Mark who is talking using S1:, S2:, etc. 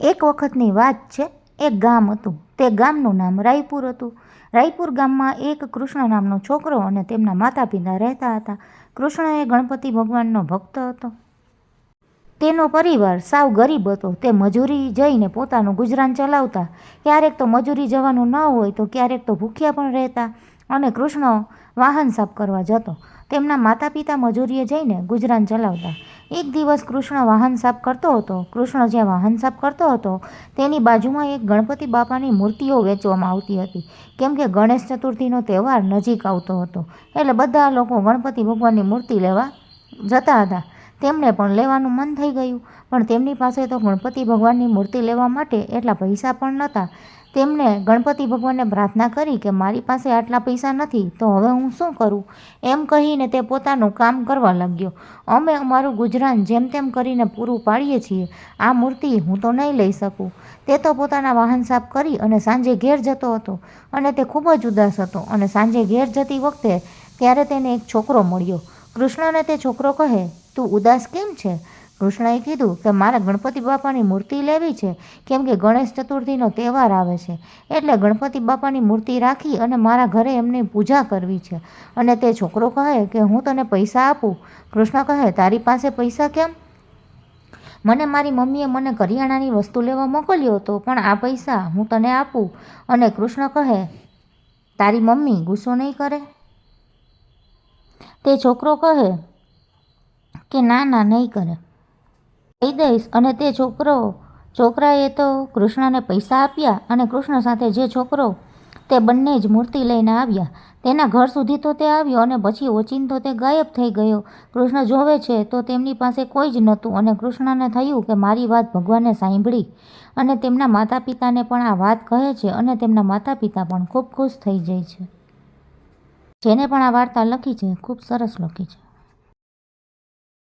S1: એક વખતની વાત છે, એક ગામ હતું. તે ગામનું નામ રાયપુર હતું. રાયપુર ગામમાં એક કૃષ્ણ નામનો છોકરો અને તેમના માતા પિતા રહેતા હતા. કૃષ્ણ એ ગણપતિ ભગવાનનો ભક્ત હતો. તેનો પરિવાર સાવ ગરીબ હતો. તે મજૂરી જઈને પોતાનું ગુજરાન ચલાવતા. ક્યારેક તો મજૂરી જવાનું ન હોય તો ક્યારેક તો ભૂખ્યા પણ રહેતા અને કૃષ્ણ વાહન સાફ કરવા જતો. તેમના માતા પિતા મજૂરીએ જઈને ગુજરાન ચલાવતા. એક દિવસ કૃષ્ણ વાહન સાફ કરતો હતો. કૃષ્ણ જ્યાં વાહન સાફ કરતો હતો, તેની બાજુમાં એક ગણપતિ બાપાની મૂર્તિઓ વેચવામાં આવતી હતી. કેમ કે ગણેશ ચતુર્થીનો તહેવાર નજીક આવતો હતો, એટલે બધા લોકો ગણપતિ ભગવાનની મૂર્તિ લેવા જતા હતા. તેમને પણ લેવાનું મન થઈ ગયું, પણ તેમની પાસે તો ગણપતિ ભગવાનની મૂર્તિ લેવા માટે એટલા પૈસા પણ નહોતા. તેમણે ગણપતિ ભગવાનને પ્રાર્થના કરી કે મારી પાસે આટલા પૈસા નથી, તો હવે હું શું કરું? એમ કહીને તે પોતાનું કામ કરવા લાગ્યો. અમે અમારું ગુજરાન જેમ તેમ કરીને પૂરું પાડીએ છીએ. આ મૂર્તિ હું તો નહીં લઈ શકું. તે તો પોતાના વાહન સાફ કરી અને સાંજે ઘેર જતો હતો અને તે ખૂબ જ ઉદાસ હતો અને સાંજે ઘેર જતી વખતે ત્યારે તેને એક છોકરો મળ્યો. કૃષ્ણને તે છોકરો કહે, તું ઉદાસ કેમ છે? કૃષ્ણએ કીધું કે મારે ગણપતિ બાપાની મૂર્તિ લેવી છે, કેમ કે ગણેશ ચતુર્થીનો તહેવાર આવે છે. એટલે ગણપતિ બાપાની મૂર્તિ રાખી અને મારા ઘરે એમની પૂજા કરવી છે. અને તે છોકરો કહે કે હું તને પૈસા આપું. કૃષ્ણ કહે, તારી પાસે પૈસા કેમ? મને મારી મમ્મીએ મને કરિયાણાની વસ્તુ લેવા મોકલ્યો હતો, પણ આ પૈસા હું તને આપું. અને કૃષ્ણ કહે, તારી મમ્મી ગુસ્સો નહીં કરે? તે છોકરો કહે કે ના ના, નહીં કરે. કહી દઈશ અને તે છોકરો, છોકરાએ તો કૃષ્ણને પૈસા આપ્યા અને કૃષ્ણ સાથે જે છોકરો તે બંને જ મૂર્તિ લઈને આવ્યા. તેના ઘર સુધી તો તે આવ્યો અને પછી ઓચિંતો તે ગાયબ થઈ ગયો. કૃષ્ણ જોવે છે તો તેમની પાસે કોઈ જ નહોતું અને કૃષ્ણને થયું કે મારી વાત ભગવાને સાંભળી અને તેમના માતા પિતાને પણ આ વાત કહે છે અને તેમના માતા પિતા પણ ખૂબ ખુશ થઈ જાય છે. જેને પણ આ વાર્તા લખી છે, ખૂબ સરસ લખી છે.